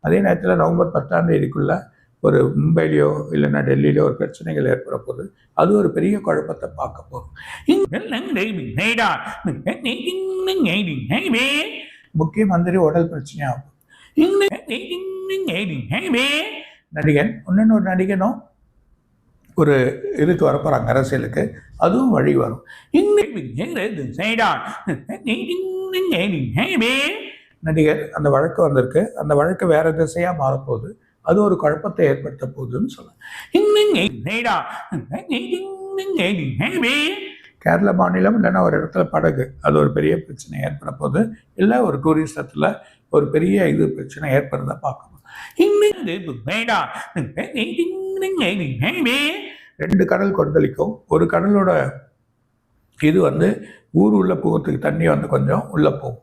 அதே நேரத்தில் நவம்பர் பத்தாம் தேதிக்குள்ள ஒரு மும்பையிலையோ இல்லைன்னா டெல்லியிலையோ ஒரு பிரச்சனைகள் ஏற்பட போகுது அது ஒரு பெரிய குழப்பத்தை பார்க்க போகும் முக்கிய மந்திரி உடல் பிரச்சனையாகும் நடிகன் இன்னொன்று ஒரு நடிகனும் ஒரு இதுக்கு வர போகிறாங்க அரசியலுக்கு. அதுவும் வழி வரும். நடிகர் அந்த வழக்கு வந்திருக்கு. அந்த வழக்கு வேற திசையாக மாறப்போகுது. அது ஒரு குழப்பத்தை ஏற்படுத்த போகுதுன்னு சொல்லலாம். கேரள மாநிலம் இல்லைன்னா ஒரு இடத்துல படகு. அது ஒரு பெரிய பிரச்சனை ஏற்பட போகுது. இல்லை ஒரு டூரிசத்தில் ஒரு பெரிய இது பிரச்சனை ஏற்படுறத பார்க்கணும். ரெண்டு கடல் கொந்தளிக்கும். ஒரு கடலோட இது வந்து ஊர் உள்ளே போகிறதுக்கு தண்ணி வந்து கொஞ்சம் உள்ளே போகும்